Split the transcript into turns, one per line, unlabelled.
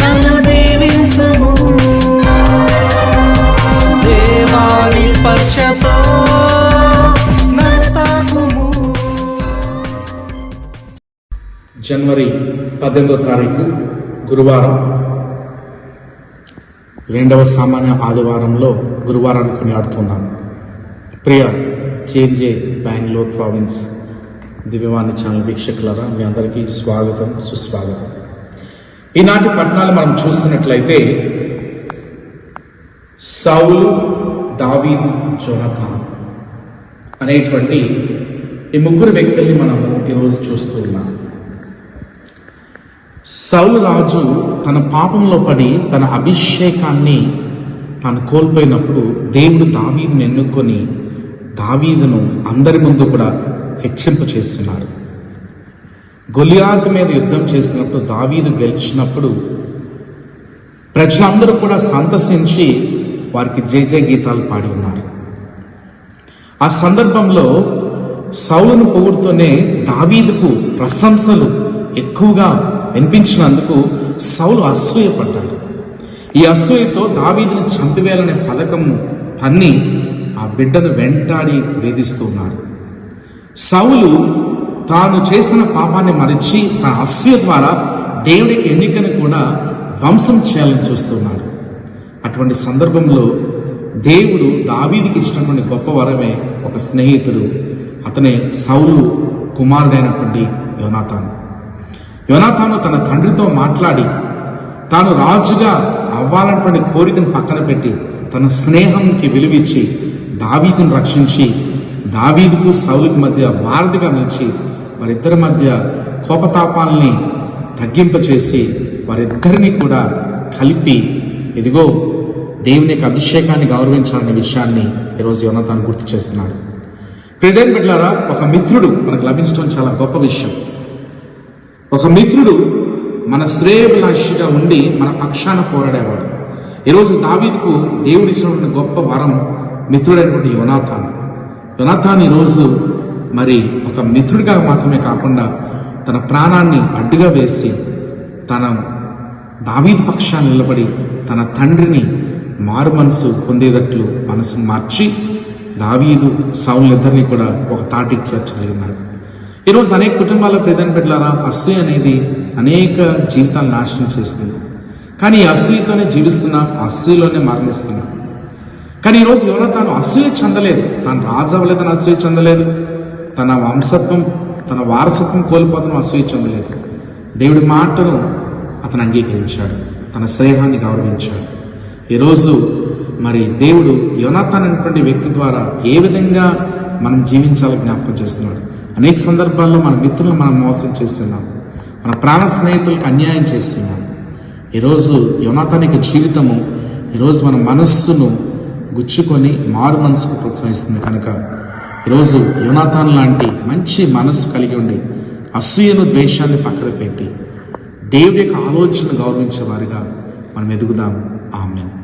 నన్ను దేవాని స్పర్శతో
జనవరి పద్దెనిమిదో తారీఖు గురువారం. రెండవ సామాన్య ఆదివారంలో గురువారాన్ని కొనియాడుతున్నాం. ప్రియ JMJ Bengaluru province Divyavani channel వీక్షకులరా మీ అందరికీ స్వాగతం సుస్వాగతం. ఈనాటి పట్టణాలు మనం చూస్తున్నట్లయితే సౌలు దావీదు జోనథాన్ అనేటువంటి ఈ ముగ్గురు వ్యక్తుల్ని మనం ఈరోజు చూస్తూ ఉన్నాం. సౌలు రాజు తన పాపంలో పడి తన అభిషేకాన్ని తాను కోల్పోయినప్పుడు దేవుడు దావీదును ఎన్నుకొని దావీదును అందరి ముందు కూడా హెచ్చింప చేస్తున్నారు గొలియాత్ మీద యుద్ధం చేసినప్పుడు దావీదు గెలిచినప్పుడు ప్రజలందరూ కూడా సంతసించి వారికి జయ జయ గీతాలు పాడి ఉన్నారు. ఆ సందర్భంలో సౌలును పొగుడుతూనే దావీదుకు ప్రశంసలు ఎక్కువగా వినిపించినందుకు సౌలు అసూయపడ్డాడు. ఈ అసూయతో దావీదుని చంపివేయాలనే పథకము పన్ని ఆ బిడ్డను వెంటాడి వేధిస్తూ ఉన్నాడు సౌలు తాను చేసిన పాపాన్ని మరిచి తన అసూయ ద్వారా దేవుడికి ఎన్నికను కూడా ధ్వంసం చేయాలని చూస్తున్నాడు. అటువంటి సందర్భంలో దేవుడు దావీదికి ఇచ్చినటువంటి గొప్ప వరమే ఒక స్నేహితుడు. అతనే సౌలు కుమారుడైనటువంటి యోనాతాను. యోనాథాను తన తండ్రితో మాట్లాడి తాను రాజుగా అవ్వాలన్నటువంటి కోరికను పక్కన పెట్టి తన స్నేహంకి విలువిచ్చి దావీదును రక్షించి దావీదుకు సౌలుకి మధ్య వారధిగా నిలిచి వారిద్దరి మధ్య కోపతాపాలని తగ్గింపచేసి వారిద్దరిని కూడా కలిపి ఇదిగో దేవుని యొక్క అభిషేకాన్ని గౌరవించాలనే విషయాన్ని ఈరోజు యోనతాను గుర్తు చేస్తున్నాడు. ప్రిదేన్ బిడ్లారా ఒక మిత్రుడు మనకు లభించడం చాలా గొప్ప విషయం. ఒక మిత్రుడు మన శ్రేయభిలాషిగా ఉండి మన పక్షాన పోరాడేవాడు. ఈరోజు దావీదుకు దేవుడు ఇచ్చినటువంటి గొప్ప వరం మిత్రుడైనటువంటి యోనాథాన్ యోనాథాన్ ఈరోజు మరి ఒక మిత్రుడిగా మాత్రమే కాకుండా తన ప్రాణాన్ని అడ్డుగా వేసి తన దావీదు పక్షాన్ని నిలబడి తన తండ్రిని మారు మనసు పొందేటట్లు మనసును మార్చి దావీదు సౌలిద్దరిని కూడా ఒక తాటికి చేర్చగలిగినాడు ఈరోజు అనేక కుటుంబాల ప్రధాన బిడ్డలారా అసూయ అనేది అనేక జీవితాలు నాశనం చేస్తుంది. కానీ ఈ అసూయతోనే జీవిస్తున్నా అసూయలోనే మరణిస్తున్నా. కానీ ఈరోజు ఎవరో తాను అసూయ చెందలేదు. తాను రాజు అవ్వలేదని అసూయ చెందలేదు. తన వంశత్వం తన వారసత్వం కోల్పోతను అసూయ చెందలేదు దేవుడి మాటను అతను అంగీకరించాడు. తన స్నేహాన్ని గౌరవించాడు. ఈరోజు మరి దేవుడు యోనాథాన్ అనేటువంటి వ్యక్తి ద్వారా ఏ విధంగా మనం జీవించాలో జ్ఞాపకం చేస్తున్నాడు? అనేక సందర్భాల్లో మన మిత్రులను మనం మోసం చేస్తున్నాం. మన ప్రాణ స్నేహితులకు అన్యాయం చేస్తున్నాం. ఈరోజు యోనాథాన్ యొక్క జీవితము ఈరోజు మన మనస్సును గుచ్చుకొని మారు మనసుకు ప్రోత్సహిస్తుంది కనుక ఈరోజు యునాథాన్ లాంటి మంచి మనస్సు కలిగి ఉండి అసూయను ద్వేషాన్ని పక్కన పెట్టి దేవుడి యొక్క ఆలోచన గౌరవించే వారిగా మనం ఎదుగుదాం. ఆమెను.